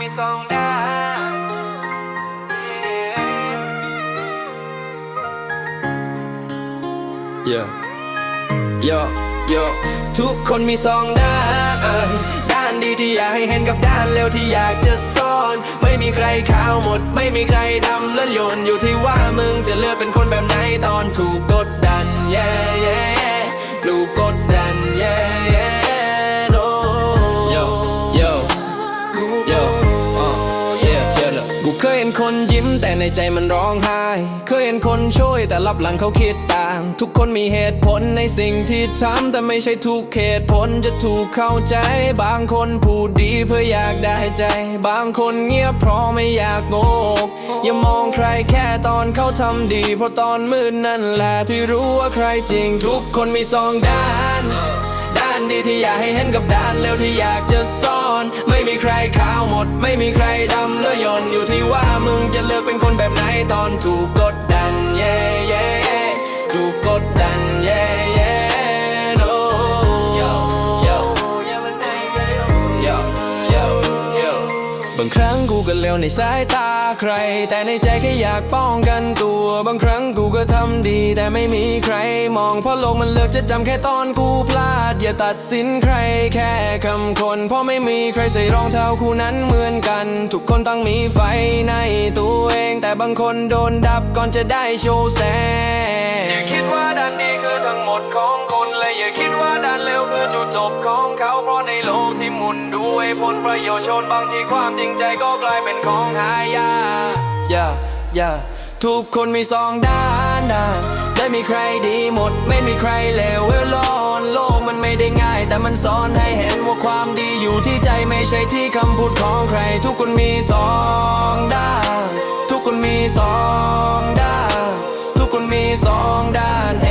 มีสองด้าน Yeah Yo Yo ทุกคนมีสองด้าน ด้านดีที่อยากให้เห็นกับด้านเลวที่อยากจะซ่อน ไม่มีใครขาวหมด ไม่มีใครดำและโยนอยู่ที่ว่ามึงจะเลือกเป็นคนแบบไหนตอนถูกกดดัน yeah yeah ในใจมันร้องไห้ เคยเห็นคนช่วยแต่รับหลังเขาคิดต่าง ทุกคนมีเหตุผลในสิ่งที่ทำแต่ไม่ใช่ทุกเหตุผลจะถูกเข้าใจ บางคนพูดดีเพื่ออยากได้ใจ บางคนเงียบเพราะไม่อยากโงก อย่ามองใครแค่ตอนเขาทำดี เพราะตอนมืดนั่นแหละที่รู้ว่าใครจริง ทุกคนมีสองด้านานดีที่อยากให้เห็นกับด้านเลวที่อยากจะซ่อน ไม่มีใครขาวหมด ไม่มีใครดำและยนอยู่ที่ว่ามึงจะเลือกเป็นคนแบบไหนตอนถูกกดดัน yeah yeah ถูกกดดัน yeah yeah no บางครั้งกูก็เลวในสายตา ใคร แต่ในใจแค่อยากป้องกันตัว บางครั้งกูก็ทำดี แต่ไม่มีใครมองเพราะโลกมันเลือกจะจำแค่ตอนกูพลาด อย่าตัดสินใครแค่คำคน เพราะไม่มีใครใส่รองเท้าคู่นั้นเหมือนกัน ทุกคนต้องมีไฟในตัวเอง แต่บางคนโดนดับก่อนจะได้โชว์แสงอย่าคิดว่าด้านดีคือทั้งหมดของคุณและอย่าคิด คือจุดจบของเขาเพราะในโลกที่หมุนด้วยผลประโยชน์ชนบางทีความจริงใจก็กลายเป็นของหายาอย่าอย่าทุกคนมีสองด้านด้านได้มีใครดีหมด ไม่มีใครเลวเวลอนโลกมันไม่ได้ง่าย แต่มันสอนให้เห็นว่าความดีอยู่ที่ใจไม่ใช่ที่คำพูดของใคร ทุกคนมีสองด้าน ทุกคนมีสองด้าน ทุกคนมีสองด้าน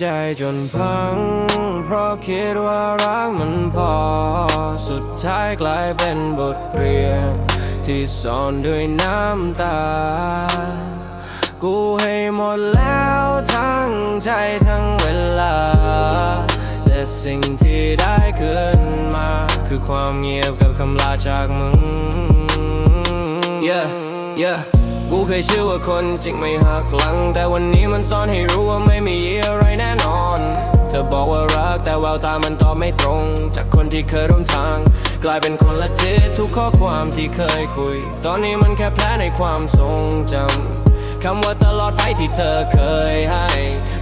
ใจจนพัง เพราะคิดว่ารักมันพอ สุดท้ายกลายเป็นบทเรียน ที่สอนด้วยน้ำตา กูให้หมดแล้วทั้งใจทั้งเวลา แต่สิ่งที่ได้ขึ้นมา คือความเงียบกับคำลาจากมึง yeah yeah เคยเชื่อว่าคนจริงไม่หักหลัง แต่วันนี้มันสอนให้รู้ว่าไม่มีอะไรแน่นอน เธอบอกว่ารักแต่แววตามันตอบไม่ตรง จากคนที่เคยร่วมทาง กลายเป็นคนละทิศทุกข้อความที่เคยคุย ตอนนี้มันแค่แผลในความทรงจำคำว่าตลอดไปที่เธอเคยให้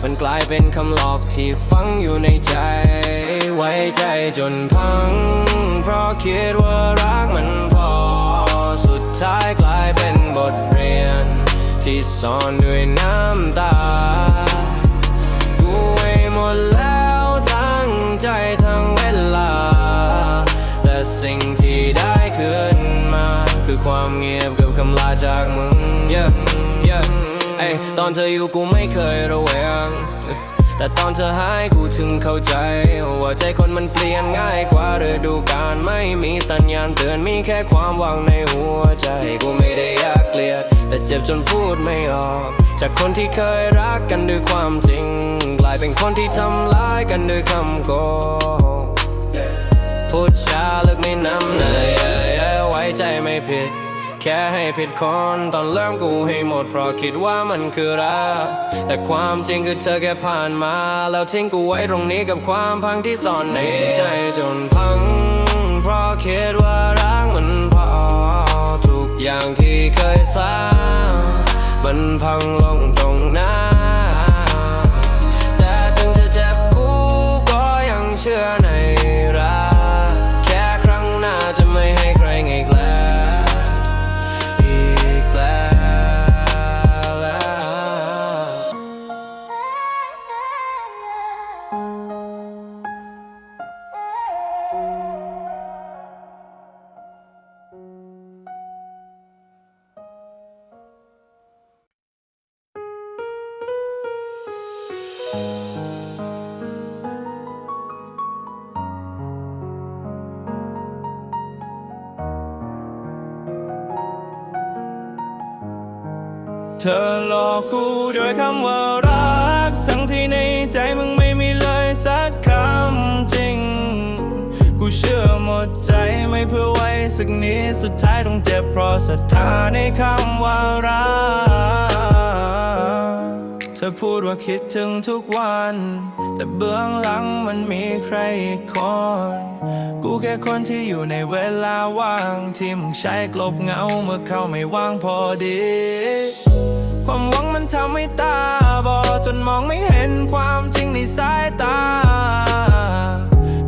มันกลายเป็นคำหลอกที่ฝังอยู่ในใจ ไว้ใจจนพัง เพราะคิดว่ารักมันพอ สุดท้ายกลายเป็นบท ที่สอนด้วยน้ำตากูให้หมดแล้วทั้งใจทั้งเวลา แต่สิ่งที่ได้ขึ้นมา คือความเงียบกับคำลาจากมึง yeah, yeah เอ้ยตอนเธออยู่กูไม่เคยระแวงแต่ตอนเธอหายกูถึงเข้าใจ ว่าใจคนมันเปลี่ยนง่ายกว่าฤดูกาลไม่มีสัญญาณเตือนมีแค่ความหวังในหัวใจ กูไม่ได้อยากเกลียด แต่เจ็บจนพูดไม่ออก จากคนที่เคยรักกันด้วยความจริง กลายเป็นคนที่ทำร้ายกันด้วยคำโกหกพูดจาลึกไม่น้ำเนยไว้ใจไม่ผิด แค่ให้ผิดคนตอนเริ่มกูให้หมด เพราะคิดว่ามันคือรักแต่ความจริงคือเธอแค่ผ่านมา แล้วทิ้งกูไว้ตรงนี้กับความพังที่ซ่อนในใจจนพัง เพราะคิดว่ารัก อย่างที่เคยสร้างมันพังลงตรงหน้า แต่ถึงจะเจ็บกูก็ยังเชื่อ เธอหลอกกูด้วยคำว่ารัก ทั้งที่ในใจมึงไม่มีเลยสักคำจริง กูเชื่อหมดใจไม่เพื่อไว้สักนิดสุดท้ายต้องเจ็บเพราะศรัทธาในคำว่ารัก เธอพูดว่าคิดถึงทุกวัน แต่เบื้องหลังมันมีใครอีกคน กูแค่คนที่อยู่ในเวลาว่างที่มึงใช้กลบเหงาเมื่อเขาไม่ว่างพอดี ความหวังมันทำให้ตาบอดจนมองไม่เห็นความจริงในสายตา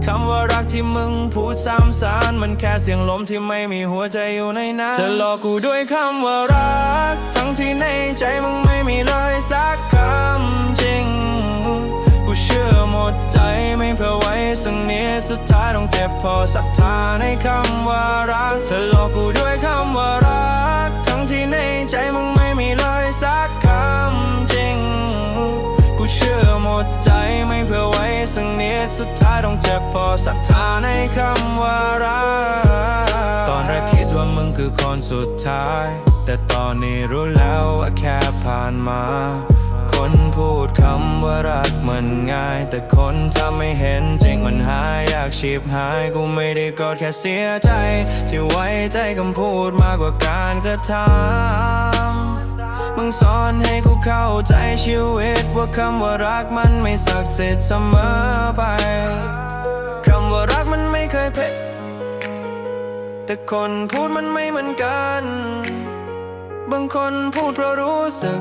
คำว่ารักที่มึงพูดซ้ำสานมันแค่เสียงลมที่ไม่มีหัวใจอยู่ในนั้นเธอหลอกกูด้วยคำว่ารัก ทั้งที่ในใจมึงไม่มีเลยสักคำจริง กูเชื่อหมดใจไม่เพื่อไว้สักนิดสุดท้ายต้องเจ็บพอศรัทธาในคำว่ารักเธอหลอกกูด้วยคำว่ารัก ทั้งที่ในใจมึง เลยสักคำจริง กูเชื่อหมดใจไม่เพื่อไว้สักนิดสุดท้ายต้องเจ็บพอศรัทธาในคำว่ารักตอนแรกคิดว่ามึงคือคนสุดท้าย แต่ตอนนี้รู้แล้วว่าแค่ผ่านมาคนพูดคำว่ารักมันง่าย แต่คนทำไม่เห็นจริงมันหายอยากชีพหาย กูไม่ได้กอดแค่เสียใจ ที่ไว้ใจคำพูดมากกว่าการกระทำ มึงสอนให้กูเข้าใจชีวิต ว่าคำว่ารักมันไม่ศักดิ์สิทธิ์เสมอไป คำว่ารักมันไม่เคยเพ็แต่คนพูดมันไม่เหมือนกัน บางคนพูดเพราะรู้สึก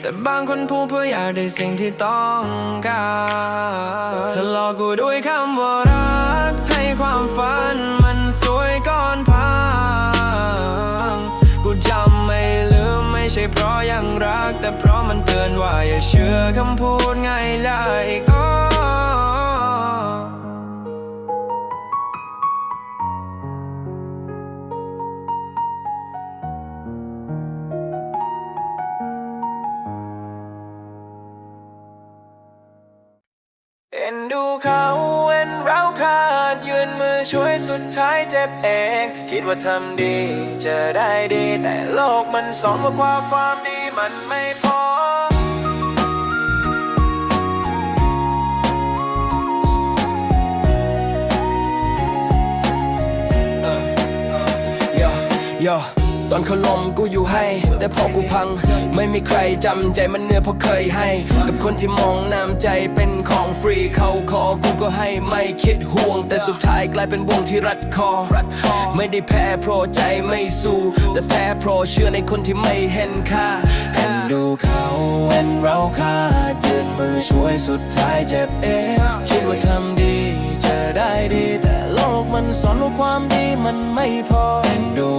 แต่บางคนพูดเพื่ออยากได้สิ่งที่ต้องการเธอหลอกกูด้วยคำว่ารัก รัก แต่เพราะมันเตือนว่าอย่าเชื่อคำพูดง่ายเลยอ๋อเอ็นดูเขาเอ็นเราขาดยืนมือช่วยสุดท้ายเจ็บเอง คิดว่าทำดีจะได้ดี แต่โลกมันสอนว่าควาความดี มันไม่พอย่อ ตอนเขาลมกูอยู่ให้ แต่พอกูพัง ไม่มีใครจำใจมันเหนื่อยเพราะเคยให้ กับคนที่มองน้ำใจเป็นของฟรีเขาขอกูก็ให้ไม่คิดห่วง แต่สุดท้ายกลายเป็นวงที่รัดคอ ไม่ได้แพ้เพราะใจไม่สู้ แต่แพ้เพราะเชื่อในคนที่ไม่เห็นค่าเอ็นดูเขาเอ็นเราขาดยืนมือช่วยสุดท้ายเจ็บเองคิดว่าทำดีจะได้ดี แต่โลกมันสอนว่าความดีมันไม่พอเอ็นดู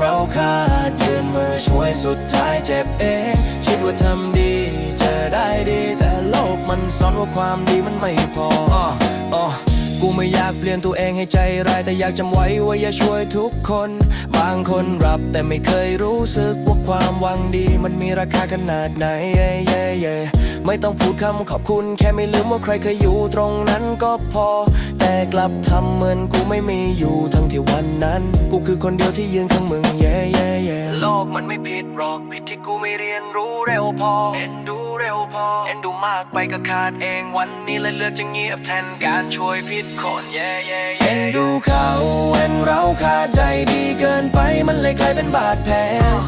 เราขาดยืนมือช่วยสุดท้ายเจ็บเองคิดว่าทำดีจะได้ดี แต่โลกมันสอนว่าความดีมันไม่พออ่ออ่อกูไม่อยากเปลี่ยนตัวเองให้ใจร้ายแต่อยากจำไว้ว่าอย่าช่วยทุกคน บางคนรับแต่ไม่เคยรู้สึกว่าความหวังดี มันมีราคาขนาดไหนเย่เย่ ไม่ต้องพูดคำขอบคุณแค่ไม่ลืมว่าใครเคยอยู่ตรงนั้นก็พอ แต่กลับทำเหมือนกูไม่มีอยู่ทั้งที่วันนั้น กูคือคนเดียวที่ยืนข้างมึงเย่เย่เย่โลกมันไม่ผิดหรอกผิดที่กูไม่เรียนรู้เร็วพอ เอ็นดูเร็วพอ เอ็นดูมากไปก็ขาดเองวันนี้เลยเลือกจะเงียบแทนการช่วยผิดคนเย่เย่เย่เอ็นดูเขาเอ็นเราขาดใจดีเกินไปมันเลยกลายเป็นบาดแผล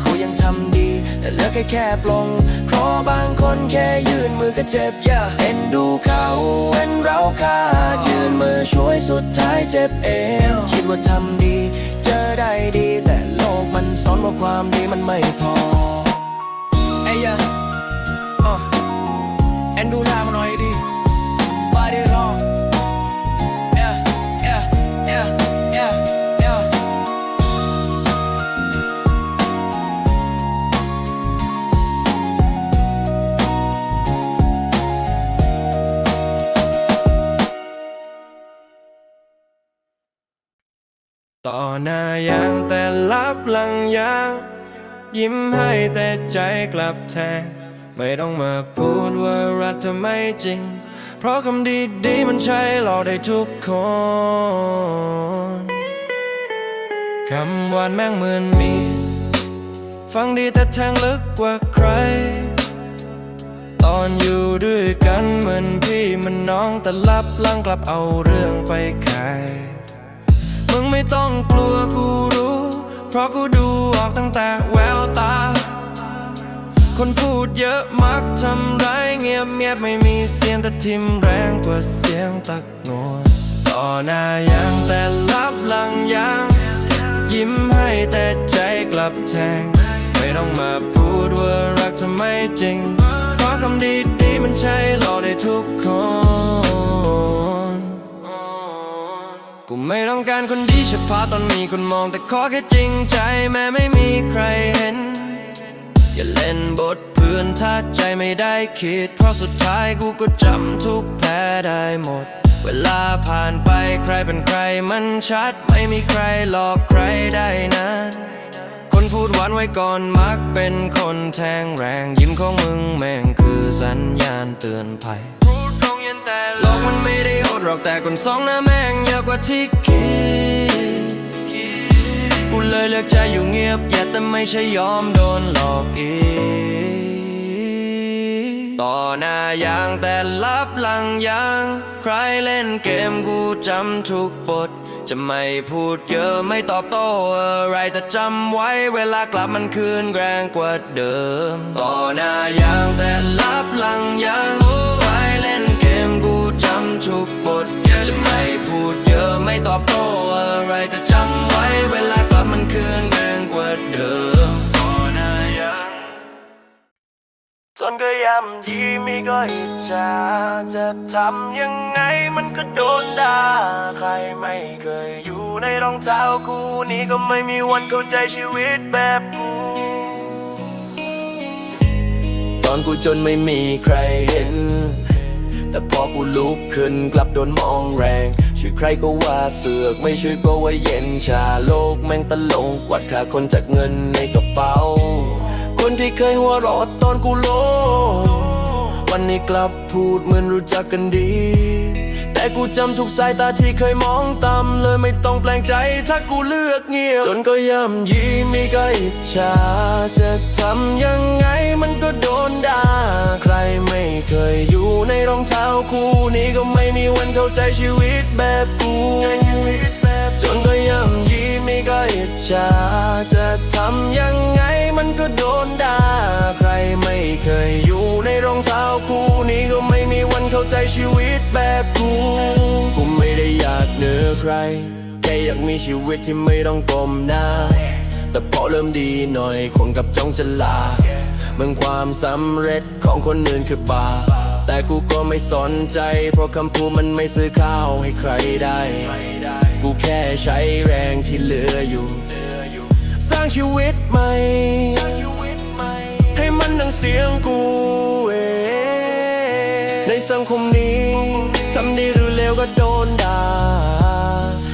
กูยังทำดีแต่เลิกแค่แค่ปลง เพราะบางคนแค่ยื่นมือก็เจ็บเยอะเอ็นดูเขาเอ็นเราขาดยืนมือช่วยสุดท้ายเจ็บเองคิดว่าทำดี เจอได้ดี แต่โลกมันสอนว่าความดีมันไม่พอเอ้ยอ หน้าย่างแต่ลับหลังยาง ยิ้มให้แต่ใจกลับแทงไม่ต้องมาพูดว่ารักเธอไม่จริง เพราะคำดีๆมันใช้หลอกได้ทุกคนคำหวานแม่งเหมือนมี ฟังดีแต่แทงลึกกว่าใคร ตอนอยู่ด้วยกันเหมือนพี่เหมันน้องแต่ลับลังกลับเอาเรื่องไปขาย มึงไม่ต้องกลัวกูรู้ เพราะกูดูออกตั้งแต่แววตา คนพูดเยอะมักทำร้ายเงียบเงียบไม่มีเสียงแต่ทิมแรงกว่าเสียงตะโกนต่อหน้ายังแต่ลับหลังยังยิ้มให้แต่ใจกลับแทง ไม่ต้องมาพูดว่ารักทำไมจริง เพราะคำดีดีๆมันใช้หลอกได้ทุกคน ไม่ต้องการคนดีเฉพาะตอนมีคนมองแต่ขอแค่จริงใจแม้ไม่มีใครเห็น อย่าเล่นบทเพื่อนถ้าใจไม่ได้คิด เพราะสุดท้ายกูก็จำทุกแผลได้หมด เวลาผ่านไปใครเป็นใครมันชัด ไม่มีใครหลอกใครได้นานคนพูดหวานไว้ก่อนมักเป็นคนแทงแรงยิ้มของมึงแม่งคือสัญญาณเตือนภัย โลกมันไม่ได้โหดหรอกแต่คนสองหน้าแม่งเยอะกว่าที่คิดกูเลยเลือกใจอยู่เงียบอย่าแต่ไม่ใช่ยอมโดนหลอกอีกต่อหน้ายังแต่ลับหลังยัง ใครเล่นเกมกูจำทุกบทจะไม่พูดเยอะไม่ตอบโต้อะไรแต่จำไว้เวลากลับมันคืนแรงกว่าเดิม ต่อหน้ายังแต่ลับหลังยัง ยำยีไมีก็อิจฉาจะทำยังไงมันก็โดนด่าใครไม่เคยอยู่ในรองเท้ากูนี่ก็ไม่มีวันเข้าใจชีวิตแบบกูตอนกูจนไม่มีใครเห็น แต่พอกูลุกขึ้นกลับโดนมองแรงช่วยใครก็ว่าเสือกไม่ช่วยก็ว่าเย็นชาโลกแม่งตลกวัดค่าคนจากเงินในกระเป๋า คนที่เคยหัวเรอดตอนกูโล วันนี้กลับพูดเหมือนรู้จักกันดี แต่กูจำทุกสายตาที่เคยมองต่ำเลยไม่ต้องแปลงใจถ้ากูเลือกเงียบ จนก็ย่ำยีมีก็อิจฉาจะทำยังไงมันก็โดนด่า ใครไม่เคยอยู่ในรองเท้าคู่นี้ก็ไม่มีวันเข้าใจชีวิตแบบกู จนก็ย่ำยีมีก็อิจฉาจะทำยังไงมันก็โดนด่า ใครไม่เคยอยู่ในรองเท้าคู่นี้ก็ไม่มีวันเข้าใจชีวิตแบบกูกูไม่ได้อยากเหนือใคร แค่อยากมีชีวิตที่ไม่ต้องก้มหน้า แต่พอเริ่มดีหน่อยคนกับจ้องจะลาเมืองความสำเร็จของคนอื่นคือบา แต่กูก็ไม่สนใจ เพราะคำพูดมันไม่ซื้อข้าวให้ใครได้ กูแค่ใช้แรงที่เหลืออยู่ สร้างชีวิตใหม่ ให้มันดังเสียงกูเองในสังคมนี้ทำดีหรือเลวก็โดนด่า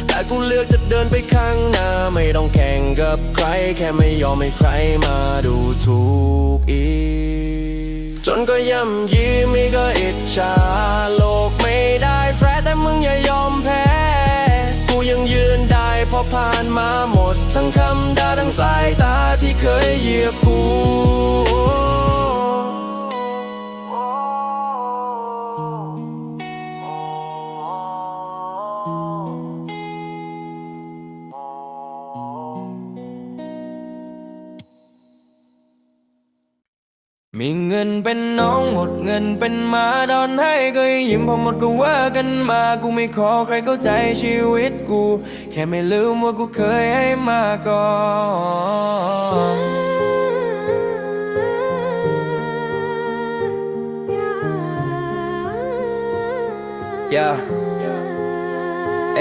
แต่กูเลือกจะเดินไปข้างหน้า ไม่ต้องแข่งกับใคร แค่ไม่ยอมให้ใครมาดูถูกอีก นก็ย่ำยีมีก็อิจฉาโลกไม่ได้แฟร์แต่มึงอย่ายอมแพ้ กูยังยืนได้เพราะผ่านมาหมด ทั้งคำด่าทั้งสายตาที่เคยเหยียบกู มีเงินเป็นน้องหมดเงินเป็นหมาดอนให้ก็ยิ้มพอหมดก็ว่ากันมา กูไม่ขอใครเข้าใจชีวิตกู แค่ไม่ลืมว่ากูเคยให้มาก่อนอย่าเอ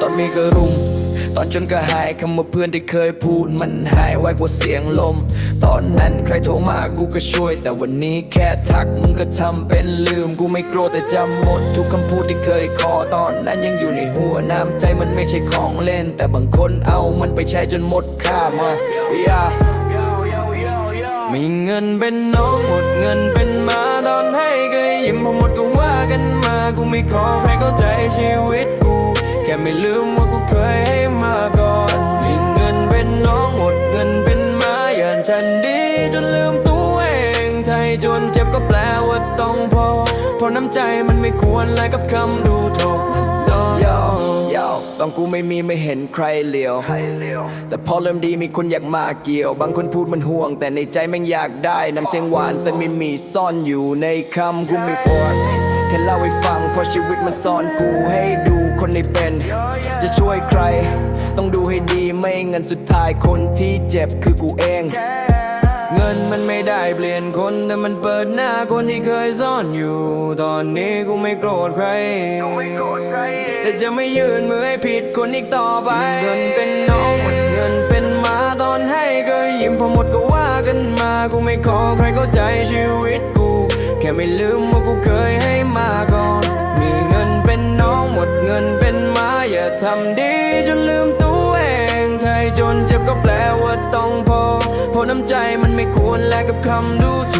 ตอนมีก็รุม ตอนจนก็หายคำว่าเพื่อนที่เคยพูดมันหายไวกว่าเสียงลม ตอนนั้นใครโทรมากูก็ช่วย แต่วันนี้แค่ทักมึงก็ทำเป็นลืม กูไม่โกรธแต่จำหมด ทุกคำพูดที่เคยขอตอนนั้นยังอยู่ในหัวน้ำใจมันไม่ใช่ของเล่น แต่บางคนเอามันไปใช้จนหมดค่ามาอย่ามีเงินเป็นน้องหมดเงินเป็นมาตอนให้ก็ยิ้มพอหมดก็ว่ากันมา กูไม่ขอใครเข้าใจชีวิตกู ค่ไม่ลืมว่ากูเคยให้มาก่อนมีเงินเป็นน้องหมดเงินเป็นมาอย่าใช้านดีจนลืมตัวเองไทยจนเจ็บก็แปลว่าต้องพอเพราะน้ำใจมันไม่ควรแลกกับคำดูถูกยาวยาวตอนกูไม่มีไม่เห็นใครเลียว แต่พอเริ่มดีมีคนอยากมาเกี่ยว บางคนพูดมันห่วง แต่ในใจแม่งอยากได้น้ำเสียงหวานแต่ไม่มีซ่อนอยู่ในคำกูไม่ปวด แค่เล่าให้ฟัง เพราะชีวิตมันสอนกูให้ดูคนในเป็น จะช่วยใคร ต้องดูให้ดีไม่เงินสุดท้ายคนที่เจ็บคือกูเอง เงินมันไม่ได้เปลี่ยนคน แต่มันเปิดหน้าคนที่เคยซ่อนอยู่ ตอนนี้กูไม่โกรธใคร แต่จะไม่ยืนมือให้ผิดคนอีกต่อไป เงินเป็นน้องเงินเป็นหมาตอนให้ก็ยิ้มพอหมดก็ว่ากันมา กูไม่ขอใครเข้าใจชีวิตกู แค่ไม่ลืมว่ากูเคยให้มาก่อน มีเงินเป็นน้องหมดเงินเป็นมาอย่าทำดีจนลืมตัวเองไทยจนเจ็บก็แปลว่าต้องพอเพราะน้ำใจมันไม่ควรแลกกับคำดูถูก